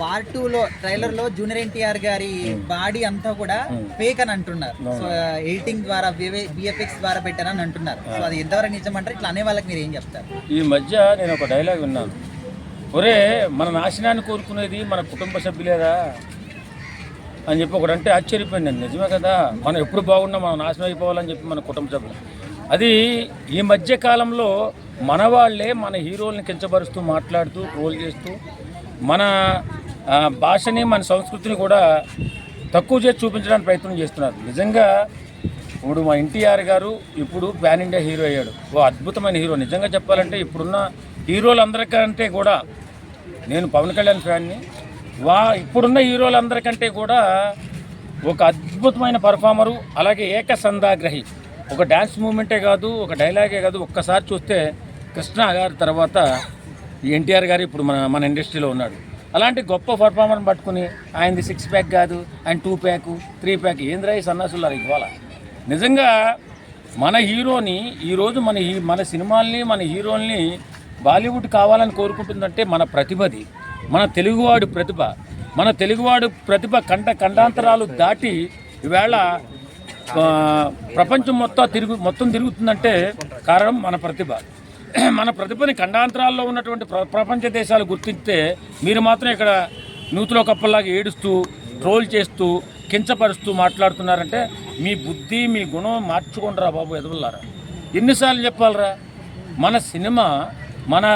War two లో ట్రైలర్లో junior NTR గారి బాడీ అంతా కూడా ఫేక్ అని అంటున్నారు. సో ఎడిటింగ్ ద్వారా బిఎఫ్ఎక్స్ ద్వారా పెట్టారని అంటున్నారు. సో అది ఎంతవరకు నిజమంటారు? ఇట్లా అనే వాళ్ళకి మీరు ఏం చెప్తారు? ఈ మధ్య నేను ఒక డైలాగ్ విన్నాను. ఒరే మన నాశనాన్ని కోరుకునేది మన కుటుంబ సభ్యులేదా అని చెప్పి ఒకడు అంటే ఆశ్చర్యపోయింది నేను. నిజమే కదా? మనం ఎప్పుడు బాగున్నా మనం నాశనం అయిపోవాలని చెప్పి మన కుటుంబ సభ్యులు. అది ఈ మధ్య కాలంలో మన వాళ్ళే మన హీరోల్ని కించపరుస్తూ మాట్లాడుతూ ట్రోల్ చేస్తూ మన భాషని మన సంస్కృతిని కూడా తక్కువ చేసి చూపించడానికి ప్రయత్నం చేస్తున్నారు. నిజంగా ఇప్పుడు మా ఎన్టీఆర్ గారు ఇప్పుడు ప్యాన్ ఇండియా హీరో అయ్యాడు. ఓ అద్భుతమైన హీరో. నిజంగా చెప్పాలంటే ఇప్పుడున్న హీరోలందరికంటే కూడా నేను పవన్ కళ్యాణ్ ఫ్యాన్ని వా ఇప్పుడున్న హీరోలందరికంటే కూడా ఒక అద్భుతమైన పర్ఫార్మరు అలాగే ఏకసంధాగ్రహి. ఒక డ్యాన్స్ మూమెంటే కాదు ఒక డైలాగే కాదు ఒక్కసారి చూస్తే కృష్ణ గారి తర్వాత ఈ ఎన్టీఆర్ గారు ఇప్పుడు మన మన ఇండస్ట్రీలో ఉన్నాడు. అలాంటి గొప్ప పర్ఫార్మర్ని పట్టుకుని ఆయనది సిక్స్ ప్యాక్ కాదు ఆయన టూ ప్యాక్ త్రీ ప్యాక్ ఏంద్రా ఈ సన్నాసులారు ఇవాళ? నిజంగా మన హీరోని ఈరోజు మన హీ- మన సినిమాల్ని మన హీరోల్ని బాలీవుడ్ కావాలని కోరుకుంటుందంటే మన ప్రతిభది. మన తెలుగువాడు ప్రతిభ. మన తెలుగువాడు ప్రతిభ కండ ఖండాంతరాలు దాటి ఈవేళ ప్రపంచం మొత్తం తిరుగు మొత్తం తిరుగుతుందంటే కారణం మన ప్రతిభ. మన ప్రతిభని ఖండాంతరాల్లో ఉన్నటువంటి ప్ర ప్రపంచ దేశాలు గుర్తిస్తే మీరు మాత్రం ఇక్కడ నూతిలో కప్పల్లాగా ఏడుస్తూ ట్రోల్ చేస్తూ కించపరుస్తూ మాట్లాడుతున్నారంటే మీ బుద్ధి మీ గుణం మార్చుకుంటారా బాబు ఎదవల్లారా. ఎన్నిసార్లు చెప్పాలరా మన సినిమా మన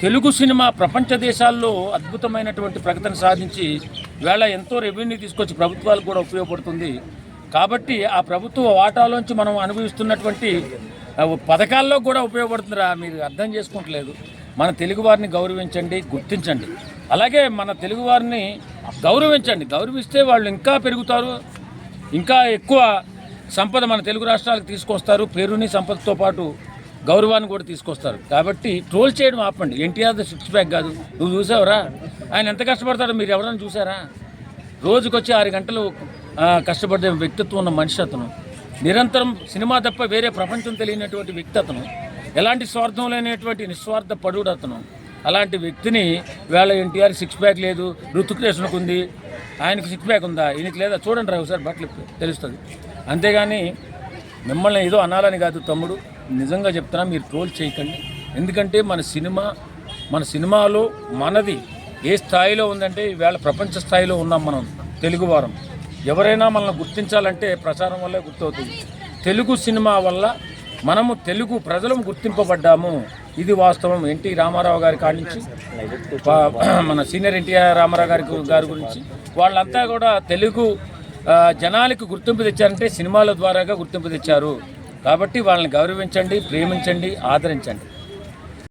తెలుగు సినిమా ప్రపంచ దేశాల్లో అద్భుతమైనటువంటి ప్రగతిని సాధించి వేళ ఎంతో రెవెన్యూ తీసుకొచ్చి ప్రభుత్వాలకు కూడా ఉపయోగపడుతుంది. కాబట్టి ఆ ప్రభుత్వ వాటాలోంచి మనం అనుభవిస్తున్నటువంటి పథకాల్లో కూడా ఉపయోగపడుతుందిరా మీరు అర్థం చేసుకుంటలేదు. మన తెలుగువారిని గౌరవించండి గుర్తించండి. అలాగే మన తెలుగువారిని గౌరవించండి. గౌరవిస్తే వాళ్ళు ఇంకా పెరుగుతారు ఇంకా ఎక్కువ సంపద మన తెలుగు రాష్ట్రాలకు తీసుకొస్తారు పేరుని సంపదతో పాటు గౌరవాన్ని కూడా తీసుకొస్తారు. కాబట్టి ట్రోల్ చేయడం ఆపండి. ఎన్టీఆర్ సిక్స్ ప్యాక్ కాదు. నువ్వు చూసావురా? ఆయన ఎంత కష్టపడతాడో మీరు ఎవరైనా చూసారా? రోజుకొచ్చి ఆరు గంటలు కష్టపడే వ్యక్తిత్వం ఉన్న మనిషి అతను. నిరంతరం సినిమా తప్ప వేరే ప్రపంచం తెలియనటువంటి వ్యక్తి అతను. ఎలాంటి స్వార్థం లేనటువంటి నిస్వార్థ పడుడు అతను. అలాంటి వ్యక్తిని వేళ ఎన్టీఆర్ సిక్స్ ప్యాక్ లేదు ఋతుక్రేషణకు ఉంది. ఆయనకు సిక్స్ ప్యాక్ ఉందా? ఈయనకి లేదా? చూడండి రా ఒకసారి బట్టలు తెలుస్తుంది. అంతేగాని మిమ్మల్ని ఏదో అనాలని కాదు తమ్ముడు. నిజంగా చెప్తున్నా మీరు ట్రోల్ చేయకండి. ఎందుకంటే మన సినిమా మన సినిమాలో మనది ఏ స్థాయిలో ఉందంటే ఈవేళ ప్రపంచ స్థాయిలో ఉన్నాం మనం తెలుగు వారం ఎవరైనా మనల్ని గుర్తించాలంటే ప్రచారం వల్లే గుర్తవుతుంది. తెలుగు సినిమా వల్ల మనము తెలుగు ప్రజలం గుర్తింపబడ్డాము. ఇది వాస్తవం. ఎన్టీ రామారావు గారి కాడి నుంచి మన సీనియర్ ఎన్టీఆర్ రామారావు గారి గారి గురించి. వాళ్ళంతా కూడా తెలుగు జనాలకు గుర్తింపు తెచ్చారంటే సినిమాల ద్వారాగా గుర్తింపు తెచ్చారు. కాబట్టి వాళ్ళని గౌరవించండి ప్రేమించండి ఆదరించండి.